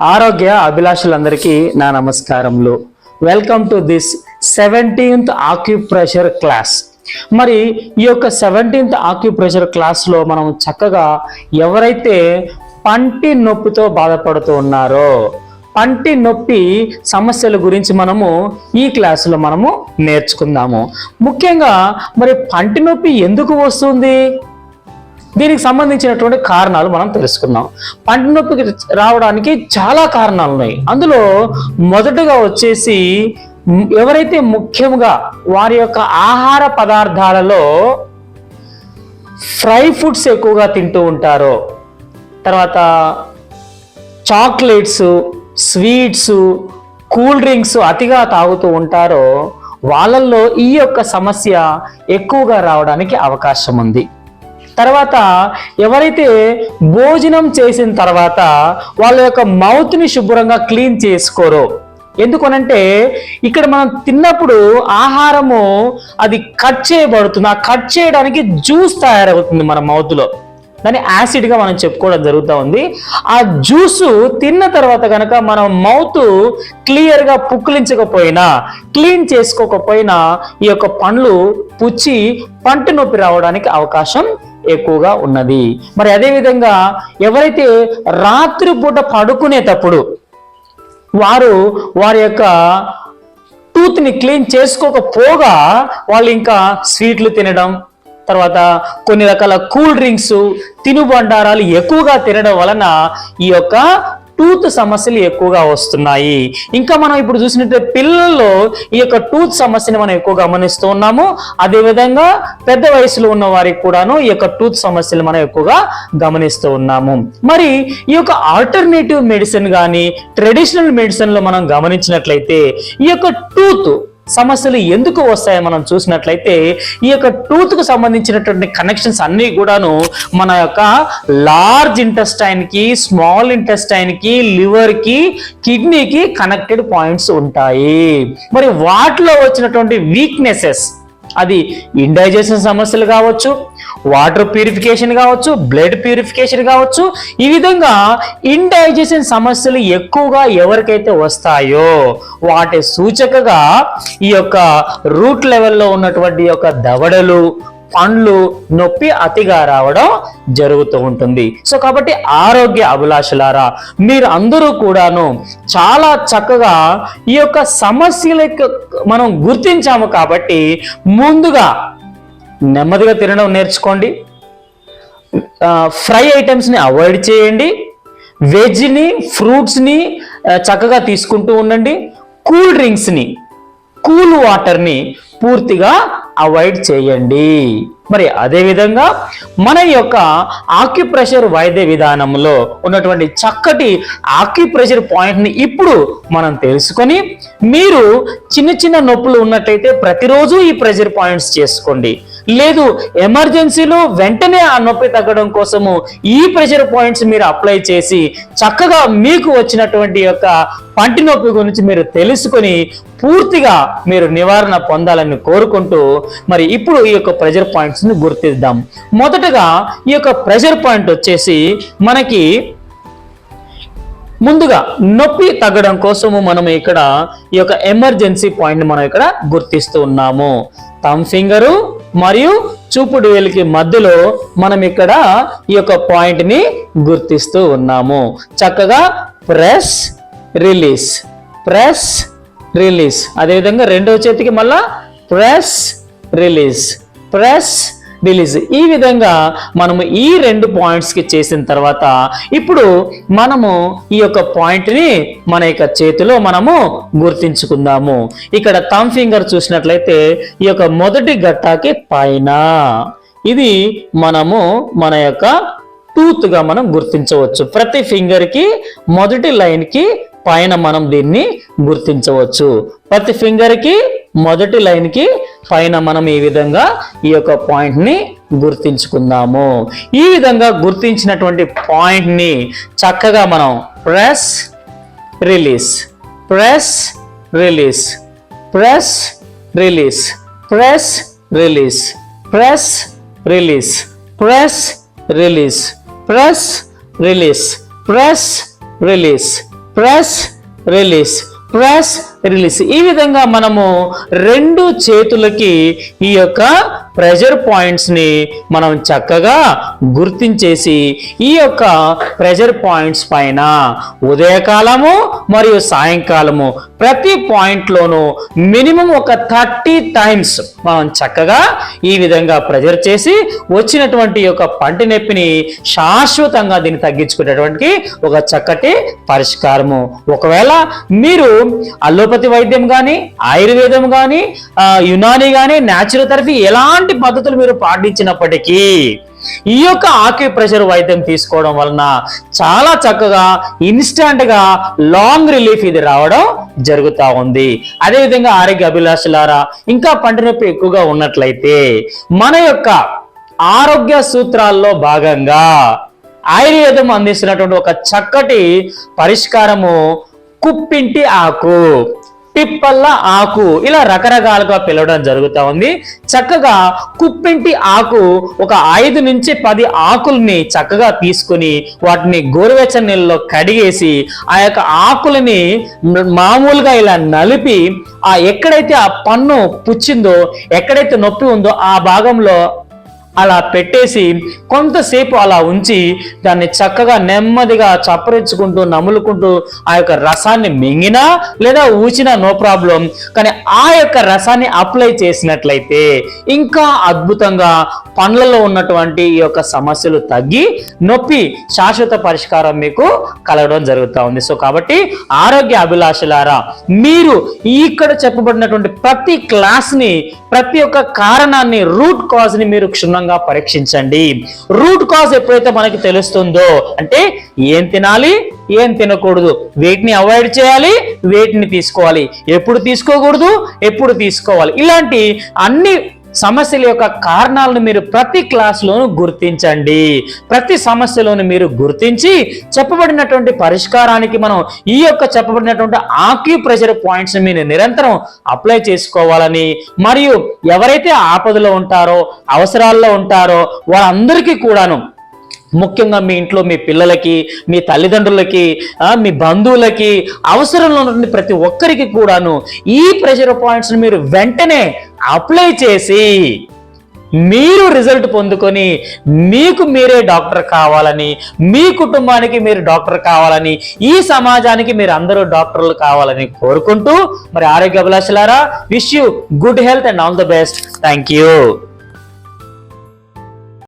ఆరోగ్య అభిలాషులందరికీ నా నమస్కారములు. Welcome to this seventeenth acupressure class మరి ఈ యొక్క సెవెంటీన్త్ ఆక్యుప్రెషర్ క్లాస్లో మనం చక్కగా ఎవరైతే పంటి నొప్పితో బాధపడుతూ ఉన్నారో పంటి నొప్పి సమస్యల గురించి మనము ఈ క్లాసులో మనము నేర్చుకుందాము. ముఖ్యంగా మరి పంటి నొప్పి ఎందుకు వస్తుంది? దీనికి సంబంధించినటువంటి కారణాలు మనం తెలుసుకుందాం. పంటి నొప్పికి రావడానికి చాలా కారణాలు ఉన్నాయి. అందులో మొదటగా వచ్చేసి ఎవరైతే ముఖ్యంగా వారి యొక్క ఆహార పదార్థాలలో ఫ్రై ఫుడ్స్ ఎక్కువగా తింటూ ఉంటారో తర్వాత చాక్లెట్స్ స్వీట్స్ కూల్ డ్రింక్స్ అతిగా తాగుతూ ఉంటారో వాళ్ళల్లో ఈ యొక్క సమస్య ఎక్కువగా రావడానికి అవకాశం ఉంది. తర్వాత ఎవరైతే భోజనం చేసిన తర్వాత వాళ్ళ యొక్క మౌత్ని శుభ్రంగా క్లీన్ చేసుకోరో. ఎందుకనంటే ఇక్కడ మనం తిన్నప్పుడు ఆహారము అది కట్ చేయబడుతుంది. ఆ కట్ చేయడానికి జ్యూస్ తయారవుతుంది మన మౌత్లో. దాన్ని యాసిడ్గా మనం చెప్పుకోవడం జరుగుతూ ఉంది. ఆ జ్యూసు తిన్న తర్వాత కనుక మనం మౌత్ క్లియర్గా పుక్కిలించకపోయినా క్లీన్ చేసుకోకపోయినా ఈ యొక్క పండ్లు పుచ్చి పంట నొప్పి రావడానికి అవకాశం ఎక్కువగా ఉన్నది. మరి అదేవిధంగా ఎవరైతే రాత్రిపూట పడుకునేటప్పుడు వారు వారి యొక్క టూత్ని క్లీన్ చేసుకోకపోగా వాళ్ళు ఇంకా స్వీట్లు తినడం తర్వాత కొన్ని రకాల కూల్ డ్రింక్స్ తినుబండారాలు ఎక్కువగా తినడం వలన ఈ యొక్క టూత్ సమస్యలు ఎక్కువగా వస్తున్నాయి. ఇంకా మనం ఇప్పుడు చూసినట్టే పిల్లల్లో ఈ యొక్క టూత్ సమస్యని మనం ఎక్కువ గమనిస్తూ ఉన్నాము. అదేవిధంగా పెద్ద వయసులో ఉన్న వారికి కూడాను ఈ యొక్క టూత్ సమస్యలు మనం ఎక్కువగా గమనిస్తూ ఉన్నాము. మరి ఈ యొక్క ఆల్టర్నేటివ్ మెడిసిన్ కానీ ట్రెడిషనల్ మెడిసిన్లో మనం గమనించినట్లయితే ఈ యొక్క టూత్ సమస్యలు ఎందుకు వస్తాయో మనం చూసినట్లయితే ఈ యొక్క టూత్కు సంబంధించినటువంటి కనెక్షన్స్ అన్ని కూడాను మన యొక్క లార్జ్ ఇంటెస్టైన్కి స్మాల్ ఇంటెస్టైన్కి లివర్కి కిడ్నీకి కనెక్టెడ్ పాయింట్స్ ఉంటాయి. మరి వాటిలో వచ్చినటువంటి వీక్నెసెస్ అది ఇండైజెషన్ సమస్యలు కావచ్చు వాటర్ ప్యూరిఫికేషన్ కావచ్చు బ్లడ్ ప్యూరిఫికేషన్ కావచ్చు ఈ విధంగా ఇండైజెషన్ సమస్యలు ఎక్కువగా ఎవరికైతే వస్తాయో వాటి సూచకగా ఈ యొక్క రూట్ లెవెల్లో ఉన్నటువంటి యొక్క దవడలు పండ్లు నొప్పి అతిగా రావడం జరుగుతూ ఉంటుంది. సో కాబట్టి ఆరోగ్య అభిలాషులారా మీరు అందరూ కూడాను చాలా చక్కగా ఈ యొక్క సమస్యలకు మనం గుర్తించాము కాబట్టి ముందుగా నెమ్మదిగా తినడం నేర్చుకోండి. ఫ్రై ఐటమ్స్ని అవాయిడ్ చేయండి. వెజ్ని ఫ్రూట్స్ని చక్కగా తీసుకుంటూ ఉండండి. కూల్ డ్రింక్స్ని కూల్ వాటర్ని పూర్తిగా అవాయిడ్ చేయండి. మరి అదేవిధంగా మన యొక్క ఆక్యుప్రెషర్ వైద్య విధానంలో ఉన్నటువంటి చక్కటి ఆక్యుప్రెషర్ పాయింట్ని ఇప్పుడు మనం తెలుసుకొని మీరు చిన్న చిన్న నొప్పులు ఉన్నట్టయితే ప్రతిరోజు ఈ ప్రెషర్ పాయింట్స్ చేసుకోండి. లేదు ఎమర్జెన్సీలో వెంటనే ఆ నొప్పి తగ్గడం కోసము ఈ ప్రెషర్ పాయింట్స్ మీరు అప్లై చేసి చక్కగా మీకు వచ్చినటువంటి యొక్క పంటి నొప్పి గురించి మీరు తెలుసుకొని పూర్తిగా మీరు నివారణ పొందాలని కోరుకుంటూ మరి ఇప్పుడు ఈ యొక్క ప్రెషర్ పాయింట్స్ని గుర్తిద్దాం. మొదటగా ఈ యొక్క ప్రెషర్ పాయింట్ వచ్చేసి మనకి ముందుగా నొప్పి తగ్గడం కోసము మనం ఇక్కడ ఈ యొక్క ఎమర్జెన్సీ పాయింట్ మనం ఇక్కడ గుర్తిస్తూ ఉన్నాము. థమ్ ఫింగరు మరియు చూపుడు వేలికి మధ్యలో మనం ఇక్కడ ఈ యొక్క పాయింట్ని గుర్తిస్తూ ఉన్నాము. చక్కగా ప్రెస్ రిలీజ్ ప్రెస్ రిలీజ్ అదేవిధంగా రెండవ చేతికి మళ్ళా ప్రెస్ రిలీజ్ ప్రెస్ రిలీజ్ ఈ విధంగా మనము ఈ రెండు పాయింట్స్కి చేసిన తర్వాత ఇప్పుడు మనము ఈ యొక్క పాయింట్ని మన యొక్క చేతిలో మనము గుర్తించుకుందాము. ఇక్కడ థమ్ ఫింగర్ చూసినట్లయితే ఈ యొక్క మొదటి గట్టాకి పైన ఇది మనము మన యొక్క టూత్గా మనం గుర్తించవచ్చు. ప్రతి ఫింగర్కి మొదటి లైన్కి పైన మనం దీన్ని గుర్తించవచ్చు. ప్రతి ఫింగర్కి మొదటి లైన్కి పైన మనం ఈ విధంగా ఈ యొక్క పాయింట్ని గుర్తించుకుందాము. ఈ విధంగా గుర్తించినటువంటి పాయింట్ని చక్కగా మనం press release press release press release press release press release press release press release press release press release press release ఈ విధంగా మనము రెండు చేతులకి ఈ యొక్క ప్రెజర్ పాయింట్స్ని మనం చక్కగా గుర్తించేసి ఈ యొక్క ప్రెజర్ పాయింట్స్ పైన ఉదయకాలము మరియు సాయంకాలము ప్రతి పాయింట్లోనూ మినిమం ఒక థర్టీ టైమ్స్ మనం చక్కగా ఈ విధంగా ప్రెజర్ చేసి వచ్చినటువంటి ఈ యొక్క పంటి నొప్పిని శాశ్వతంగా దీన్ని తగ్గించుకునేటువంటి ఒక చక్కటి పరిష్కారము. ఒకవేళ మీరు అల్లోపతి వైద్యం కానీ ఆయుర్వేదం కానీ యునాని కానీ న్యాచురల్ థెరపీ ఎలాంటి పద్ధతులు మీరు పాటించినప్పటికీ ఈ యొక్క ఆక్యూ ప్రెషర్ వైద్యం తీసుకోవడం వలన చాలా చక్కగా ఇన్స్టంట్గా లాంగ్ రిలీఫ్ ఇది రావడం జరుగుతూ ఉంది. అదేవిధంగా ఆరోగ్య అభిలాషలారా ఇంకా పంట నొప్పి ఎక్కువగా ఉన్నట్లయితే మన యొక్క ఆరోగ్య సూత్రాల్లో భాగంగా ఆయుర్వేదం అందిస్తున్నటువంటి ఒక చక్కటి పరిష్కారము కుప్పింటి ఆకు. పిప్పల్ల ఆకు ఇలా రకరకాలుగా పిలవడం జరుగుతూ ఉంది. చక్కగా కుప్పింటి ఆకు ఒక ఐదు నుంచి పది ఆకుల్ని చక్కగా తీసుకుని వాటిని గోరువెచ్చని నీళ్ళలో కడిగేసి ఆ యొక్క ఆకులని మామూలుగా ఇలా నలిపి ఆ ఎక్కడైతే ఆ పన్ను పుచ్చిందో ఎక్కడైతే నొప్పి ఉందో ఆ భాగంలో అలా పెట్టేసి కొంతసేపు అలా ఉంచి దాన్ని చక్కగా నెమ్మదిగా చప్పరించుకుంటూ నములుకుంటూ ఆ యొక్క రసాన్ని మింగినా లేదా ఊచినా నో ప్రాబ్లం కానీ ఆ యొక్క రసాన్ని అప్లై చేసినట్లయితే ఇంకా అద్భుతంగా పండ్లలో ఉన్నటువంటి ఈ యొక్క సమస్యలు తగ్గి నొప్పి శాశ్వత పరిష్కారం మీకు కలగడం జరుగుతూ ఉంది. సో కాబట్టి ఆరోగ్య అభిలాషలారా మీరు ఇక్కడ చెప్పబడినటువంటి ప్రతి క్లాస్ని ప్రతి ఒక్క కారణాన్ని రూట్ కాజ్ని మీరు క్షుణ్ణంగా పరీక్షించండి. రూట్ కాజ్ ఎప్పుడైతే మనకి తెలుస్తుందో అంటే ఏం తినాలి ఏం తినకూడదు వేటిని అవాయిడ్ చేయాలి వేటిని తీసుకోవాలి. ఎప్పుడు తీసుకోకూడదు ఎప్పుడు తీసుకోవాలి. ఇలాంటి అన్ని సమస్యల యొక్క కారణాలను మీరు ప్రతి క్లాస్లోనూ గుర్తించండి. ప్రతి సమస్యలోను మీరు గుర్తించి చెప్పబడినటువంటి పరిష్కారానికి మనం ఈ యొక్క చెప్పబడినటువంటి ఆక్యూ ప్రెషర్ పాయింట్స్ మీరు నిరంతరం అప్లై చేసుకోవాలని మరియు ఎవరైతే ఆపదలో ఉంటారో అవసరాల్లో ఉంటారో వారందరికీ కూడాను ముఖ్యంగా మీ ఇంట్లో మీ పిల్లలకి మీ తల్లిదండ్రులకి మీ బంధువులకి అవసరంలో ఉన్నటువంటి ప్రతి ఒక్కరికి కూడాను ఈ ప్రెషర్ పాయింట్స్ని మీరు వెంటనే అప్లై చేసి మీరు రిజల్ట్ పొందుకొని మీకు మీరే డాక్టర్ కావాలని మీ కుటుంబానికి మీరు డాక్టర్ కావాలని ఈ సమాజానికి మీరు అందరూ డాక్టర్లు కావాలని కోరుకుంటూ మరి ఆరోగ్య అభిలాషలారా wish you good health and all the best thank you